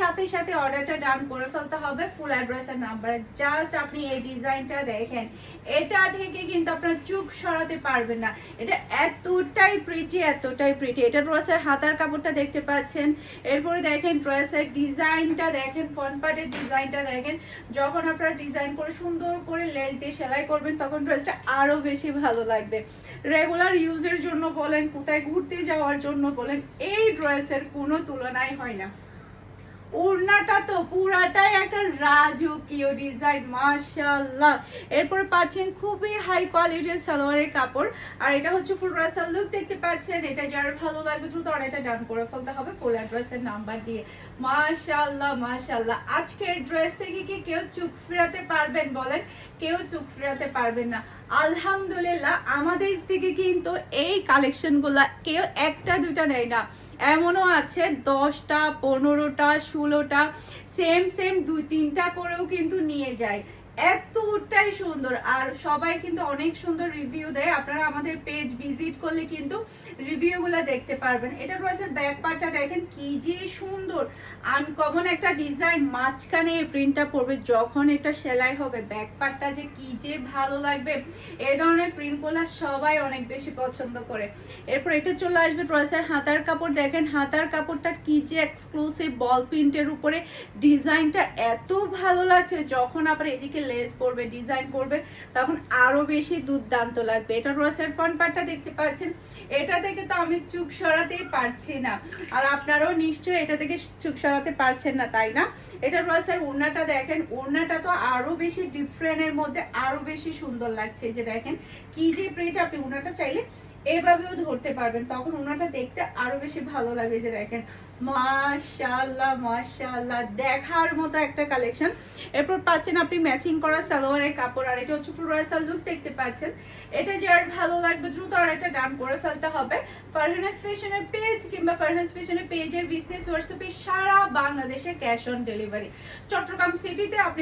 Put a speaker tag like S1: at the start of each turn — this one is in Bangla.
S1: সাথে সাথে অর্ডারটা ডান করে ফেলতে হবে ফুল অ্যাড্রেসের নাম্বারে জাস্ট আপনি এই ডিজাইনটা দেখেন। এটা থেকে কিন্তু আপনার চুপ সরাতে পারবেন না। এটা এতটাই প্রিটি এতটাই প্রিটি এটা ড্রেসের হাতার কাপড়টা দেখতে পাচ্ছেন। এরপরে দেখেন ড্রেসের ডিজাইনটা দেখেন ফ্রন্ট পার্টের ডিজাইনটা দেখেন। যখন আপনারা ডিজাইন করে সুন্দর করে লেস দিয়ে সেলাই করবেন, তখন ড্রেসটা আরও বেশি ভালো লাগবে। রেগুলার ইউজের জন্য বলেন, কোথায় ঘুরতে যাওয়ার জন্য বলেন, এই ড্রেসের কোনো তুলনাই হয় না। ওড়নাটা তো পুরাটাই একটা রাজকীয় ডিজাইন মাশাআল্লাহ। এরপর পাচ্ছেন খুবই হাই কোয়ালিটির সালোয়ারের কাপড়। আর এটা হচ্ছে ফুল রাসাল লুক দেখতে পাচ্ছেন। এটা যার ভালো লাগবে দ্রুত অর্ডারটা ডান করে ফেলতে হবে ফুল অ্যাড্রেসের নাম্বার দিয়ে। মাশাআল্লাহ মাশাআল্লাহ। আজকের ড্রেস থেকে কি কেউ চুপ ফেরাতে পারবেন বলেন? কেউ চুপ ফেরাতে পারবেন না। আলহামদুলিল্লাহ, আমাদের থেকে কিন্তু এই কালেকশনগুলা কেউ একটা দুটা নেয় না। এমনও আছে, দশটা, পনেরোটা, ষোলোটা সেম সেম দুই, তিনটা করেও কিন্তু নিয়ে যায়। এতটাই সুন্দর। আর সবাই কিন্তু অনেক সুন্দর রিভিউ দেয়। আপনারা আমাদের পেজ ভিজিট করলে কিন্তু রিভিউগুলো দেখতে পারবেন। এটা রয়েছে ব্যাক পার্টটা দেখেন কি যে সুন্দর আনকমন একটা ডিজাইন মাঝখানে এই প্রিন্টটা পড়বে, যখন এটা সেলাই হবে ব্যাক পার্টটা যে কি যে ভালো লাগবে এই ধরনের প্রিন্টগুলো সবাই অনেক বেশি পছন্দ করে। এরপর এটা চলে আসবে ড্রেসের হাতার কাপড়। দেখেন হাতার কাপড়টা কি যে এক্সক্লুসিভ বল প্রিন্টের উপরে। ডিজাইনটা এত ভালো লাগছে, যখন আবার এদিকে লেস করবে ডিজাইন করবে তখন আরও বেশি দুর্দান্ত লাগবে। এটা ড্রেসের ফ্রন্ট পার্টটা দেখতে পাচ্ছেন এটা থেকে তো আমি চুপ সরাতেই পারছি না। আর আপনারাও নিশ্চয়ই এটা থেকে চুপ সরাতে পারছেন না, তাই না? এটার পর স্যার, ওড়নাটা দেখেন, ওড়নাটা তো আরও বেশি ডিফারেন্টের মধ্যে আরও বেশি সুন্দর লাগছে। যে দেখেন, কি যে প্রিন্ট আপনি, ওড়নাটা চাইলে এভাবেও ধরতে পারবেন, তখন ওনাটা দেখতে আরও বেশি ভালো লাগে যে দেখেন, মাশাআল্লাহ মাশাআল্লাহ, দেখার মতো একটা কালেকশন এরপর পাচ্ছেন আপনি ম্যাচিং করা সালোয়ারের কাপড়, আর এটা হচ্ছে ফ্লোরাসাল লুক দেখতে পাচ্ছেন। এটা যার ভালো লাগবে, দ্রুত আর এটা ডান করে ফেলতে হবে। ফারহানাস ফ্যাশনের পেজ কিংবা ফারহানাস ফ্যাশনের পেজের বিজনেস হোয়াটসঅ্যাপে সারা বাংলাদেশে ক্যাশ অন ডেলিভারি চট্টগ্রাম সিটিতে আপনি